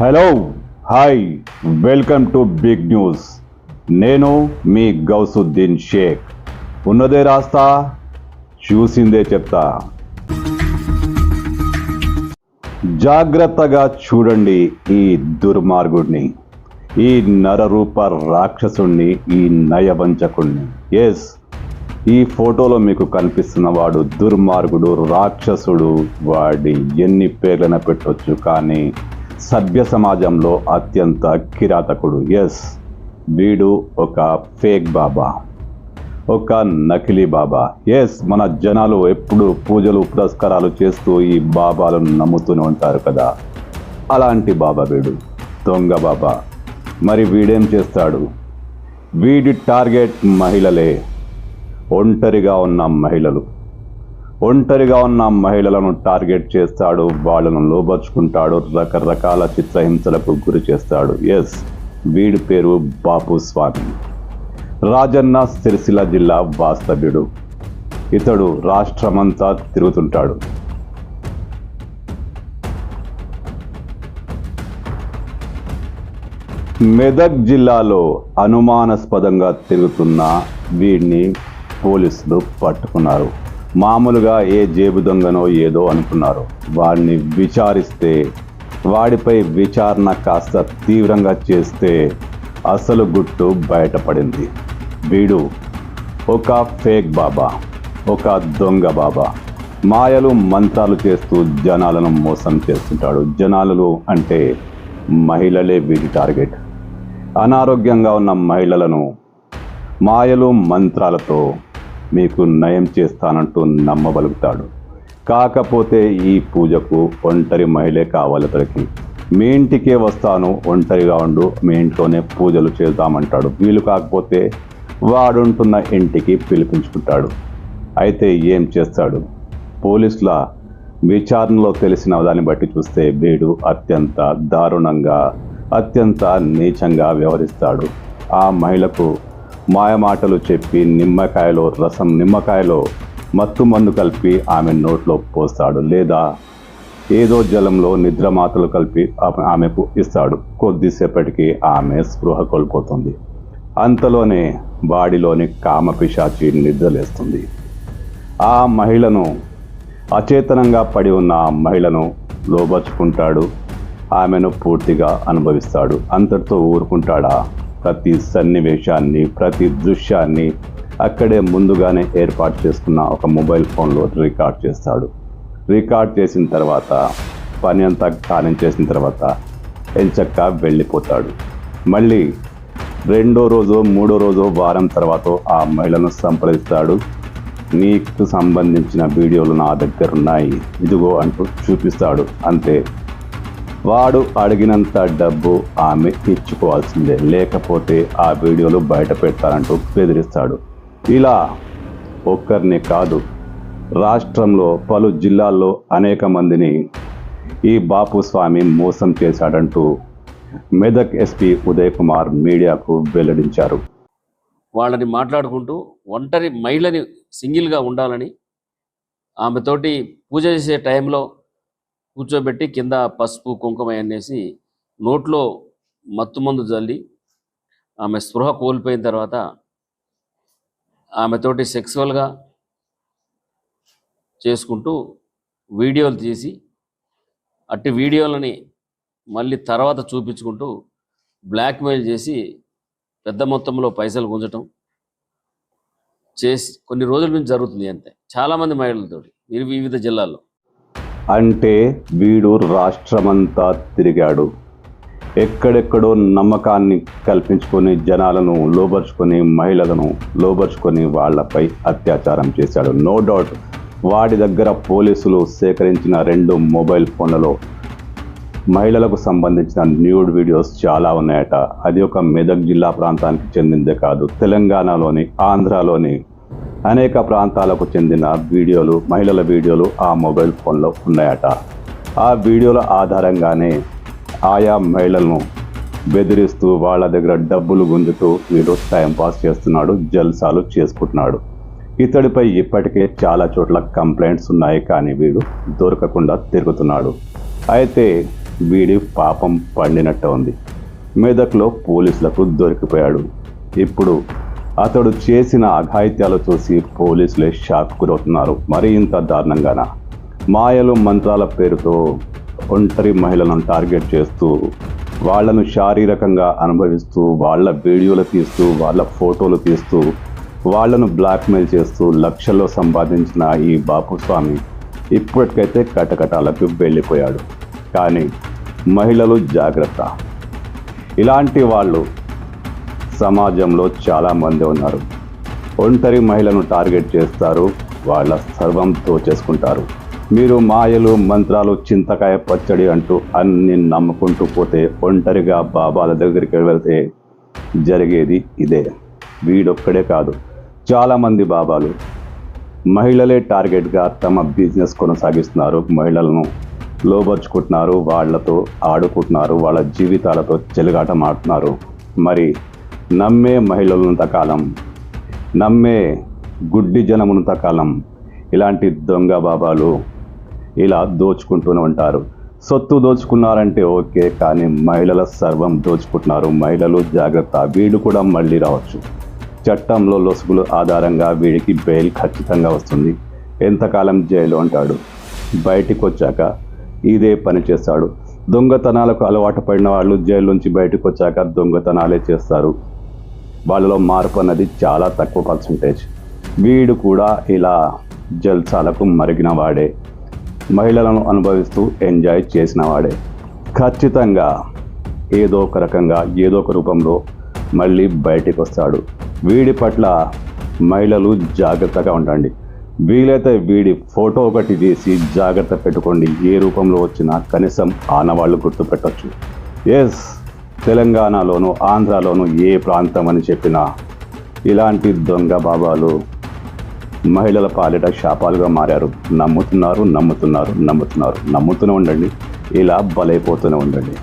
Hello hi welcome to big news. నేను మీ గౌసుద్దీన్ షేక్. ఉన్నదే రాస్తా చూసిందే చెప్తా. జాగ్రత్తగా చూడండి ఈ దుర్మార్గుడిని ఈ నరరూప రాక్షసుణ్ణి ఈ నయవంచకుణ్ణి. ఎస్ ఈ ఫోటోలో మీకు కనిపిస్తున్న వాడు దుర్మార్గుడు రాక్షసుడు. వాడి ఎన్ని పేర్లన పెట్టొచ్చు కానీ సభ్య సమాజంలో అత్యంత కిరాతకుడు. ఎస్ వీడు ఒక ఫేక్ బాబా. ఒక నకిలీ బాబా. ఎస్ మన జనాలు ఎప్పుడు పూజలు పురస్కారాలు చేస్తూ ఈ బాబాలను నమ్ముతూనే ఉంటారు కదా. అలాంటి బాబా వీడు. దొంగ బాబా. మరి వీడేం చేస్తాడు? వీడి టార్గెట్ మహిళలే. ఒంటరిగా ఉన్న మహిళలు. ఒంటరిగా ఉన్న మహిళలను టార్గెట్ చేస్తాడు వాళ్ళను లోబర్చుకుంటాడు రకరకాల చిత్రహింసలకు గురి చేస్తాడు. ఎస్ వీడి పేరు బాపు స్వామి. రాజన్న సిరిసిల్ల జిల్లా వాస్తవ్యుడు. ఇతడు రాష్ట్రమంతా తిరుగుతుంటాడు. మెదక్ జిల్లాలో అనుమానాస్పదంగా తిరుగుతున్న వీడిని పోలీసులు పట్టుకున్నారు. మామూలుగా ఏ జేబు దొంగనో ఏదో అనుకున్నారు. వాడిని విచారిస్తే వాడిపై విచారణ కాస్త తీవ్రంగా చేస్తే అసలు గుట్టు బయటపడింది. వీడు ఒక ఫేక్ బాబా ఒక దొంగ బాబా. మాయలు మంత్రాలు చేస్తూ జనాలను మోసం చేస్తుంటాడు. జనాలు అంటే మహిళలే వీడి టార్గెట్. అనారోగ్యంగా ఉన్న మహిళలను మాయలు మంత్రాలతో మీకు నయం చేస్తానంటూ నమ్మగలుగుతాడు కాకపోతే ఈ పూజకు ఒంటరి మహిళే కావాలి అతడికి మీ ఇంటికే వస్తాను ఒంటరిగా ఉండు మీ ఇంట్లోనే పూజలు చేద్దామంటాడు. వీలు కాకపోతే వాడుంటున్న ఇంటికి పిలిపించుకుంటాడు. అయితే ఏం చేస్తాడు? పోలీసుల విచారణలో తెలిసిన దాన్ని బట్టి చూస్తే వీడు అత్యంత దారుణంగా అత్యంత నీచంగా వ్యవహరిస్తాడు. ఆ మహిళకు మాయమాటలు చెప్పి నిమ్మకాయలో రసం నిమ్మకాయలో మత్తు మందు కలిపి ఆమె నోట్లో పోస్తాడు. లేదా ఏదో జలంలో నిద్రమాతలు కలిపి ఆమె- ఆమెకు ఇస్తాడు. కొద్దిసేపటికి ఆమె స్పృహ కోల్పోతుంది. అంతలోనే బాడీలోని కామపిశాచి నిద్రలేస్తుంది. ఆ మహిళను అచేతనంగా పడి ఉన్న ఆ మహిళను లోబర్చుకుంటాడు. ఆమెను పూర్తిగా అనుభవిస్తాడు. అంతటితో ఊరుకుంటాడా? ప్రతి సన్నివేశాన్ని ప్రతి దృశ్యాన్ని అక్కడే ముందుగానే ఏర్పాటు చేసుకున్న ఒక మొబైల్ ఫోన్లో రికార్డ్ చేస్తాడు. రికార్డ్ చేసిన తర్వాత పని అంతా ఖాళీ చేసిన తర్వాత ఎంచక్క వెళ్ళిపోతాడు. మళ్ళీ రెండో రోజు మూడో రోజు వారం తర్వాత ఆ మహిళను సంప్రదిస్తాడు. నీకు సంబంధించిన వీడియోలు నా దగ్గర ఉన్నాయి. ఇదిగో అంటూ చూపిస్తాడు. అంతే. వాడు అడిగినంత డబ్బు ఆమె ఇచ్చుకోవాల్సిందే. లేకపోతే ఆ వీడియోలు బయట పెడతారంటూ బెదిరిస్తాడు. ఇలా ఒక్కరిని కాదు రాష్ట్రంలో పలు జిల్లాల్లో అనేక మందిని ఈ బాపు స్వామి మోసం చేశాడంటూ మెదక్ ఎస్పీ ఉదయ్ కుమార్ మీడియాకు వెల్లడించారు. వాళ్ళని మాట్లాడుకుంటూ ఒంటరి మహిళని సింగిల్గా ఉండాలని ఆమెతోటి పూజ చేసే టైంలో కూర్చోబెట్టి కింద పసుపు కుంకుమ అనేసి నోట్లో మత్తు మందు జల్లి ఆమె స్పృహ కోల్పోయిన తర్వాత ఆమెతోటి సెక్సువల్గా చేసుకుంటూ వీడియోలు తీసి అట్టి వీడియోలని మళ్ళీ తర్వాత చూపించుకుంటూ బ్లాక్మెయిల్ చేసి పెద్ద మొత్తంలో పైసలు గుంజటం చేసి కొన్ని రోజుల నుంచి జరుగుతుంది అంతే. చాలామంది మహిళలతోటి వివిధ జిల్లాల్లో. అంటే వీడు రాష్ట్రమంతా తిరిగాడు. ఎక్కడెక్కడో నమ్మకాన్ని కల్పించుకొని జనాలను లోబర్చుకొని మహిళలను లోబర్చుకొని వాళ్ళపై అత్యాచారం చేశాడు. నో డౌట్ వాడి దగ్గర పోలీసులు సేకరించిన రెండు మొబైల్ ఫోన్లలో మహిళలకు సంబంధించిన న్యూడ్ వీడియోస్ చాలా ఉన్నాయట. అది ఒక మెదక్ జిల్లా ప్రాంతానికి చెందిందే కాదు తెలంగాణలోని ఆంధ్రాలోని అనేక ప్రాంతాలకు చెందిన వీడియోలు మహిళల వీడియోలు ఆ మొబైల్ ఫోన్లో ఉన్నాయట. ఆ వీడియోల ఆధారంగానే ఆయా మహిళలను బెదిరిస్తూ వాళ్ళ దగ్గర డబ్బులు గుంజుతూ వీడు టైంపాస్ చేస్తున్నాడు జల్సాలు చేసుకుంటున్నాడు. ఇతడిపై ఇప్పటికే చాలా చోట్ల కంప్లైంట్స్ ఉన్నాయి కానీ వీడు దొరకకుండా తిరుగుతున్నాడు. అయితే వీడి పాపం పండినట్టు ఉంది. మెదక్లో పోలీసులకు దొరికిపోయాడు. ఇప్పుడు అతడు చేసిన అఘాయిత్యాలు చూసి పోలీసులే షాక్ గురవుతున్నారు మరీ ఇంత దారుణంగాన? మాయలు మంత్రాల పేరుతో ఒంటరి మహిళలను టార్గెట్ చేస్తూ వాళ్ళను శారీరకంగా అనుభవిస్తూ వాళ్ళ వీడియోలు తీస్తూ వాళ్ళ ఫోటోలు తీస్తూ వాళ్ళను బ్లాక్మెయిల్ చేస్తూ లక్షల్లో సంపాదించిన ఈ బాపుస్వామి ఇప్పటికైతే కటకటాలకు వెళ్ళిపోయాడు. కానీ మహిళలు జాగ్రత్త. ఇలాంటి వాళ్ళు సమాజంలో చాలామంది ఉన్నారు. ఒంటరి మహిళను టార్గెట్ చేస్తారు వాళ్ళ సర్వం చేసుకుంటారు మీరు మాయలు మంత్రాలు చింతకాయ పచ్చడి అంటూ అన్ని నమ్ముకుంటూ పోతే ఒంటరిగా బాబాల దగ్గరికి వెళ్తే జరిగేది ఇదే. వీడొక్కడే కాదు చాలామంది బాబాలు. మహిళలే టార్గెట్గా తమ బిజినెస్ కొనసాగిస్తున్నారు మహిళలను లోబర్చుకుంటున్నారు వాళ్ళతో ఆడుకుంటున్నారు వాళ్ళ జీవితాలతో చెలగాటం ఆడుతున్నారు మరి నమ్మే మహిళలంత కాలం నమ్మే గుడ్డి జనమునంత కాలం ఇలాంటి దొంగ బాబాలు ఇలా దోచుకుంటూనే ఉంటారు. సొత్తు దోచుకున్నారంటే ఓకే కానీ మహిళల సర్వం దోచుకుంటున్నారు. మహిళలు జాగ్రత్త వీడు కూడా మళ్ళీ రావచ్చు. చట్టంలో లొసుగులు ఆధారంగా వీడికి బెయిల్ ఖచ్చితంగా వస్తుంది. ఎంతకాలం జైలు అంటాడు. బయటికి వచ్చాక ఇదే పని చేస్తాడు. దొంగతనాలకు అలవాటు పడిన వాళ్ళు జైలు నుంచి బయటకు వచ్చాక దొంగతనాలే చేస్తారు. వాళ్ళలో మార్పు అన్నది చాలా తక్కువ పర్సంటేజ్ వీడు కూడా ఇలా జల్సాలకు మరిగిన వాడే. మహిళలను అనుభవిస్తూ ఎంజాయ్ చేసిన వాడే. ఖచ్చితంగా ఏదో ఒక రకంగా ఏదో ఒక రూపంలో మళ్ళీ బయటికి వస్తాడు వీడి పట్ల మహిళలు జాగ్రత్తగా ఉండండి. వీలైతే వీడి ఫోటో ఒకటి తీసి జాగ్రత్త పెట్టుకోండి. ఏ రూపంలో వచ్చినా కనీసం ఆనవాళ్ళు గుర్తుపెట్టచ్చు. ఎస్ తెలంగాణలోను ఆంధ్రాలోను ఏ ప్రాంతం అని చెప్పినా ఇలాంటి దొంగ బాబాలు మహిళల పాలిట శాపాలుగా మారారు. నమ్ముతున్నారు నమ్ముతున్నారు నమ్ముతున్నారు. నమ్ముతూనే ఉండండి. ఇలా బలైపోతూనే ఉండండి.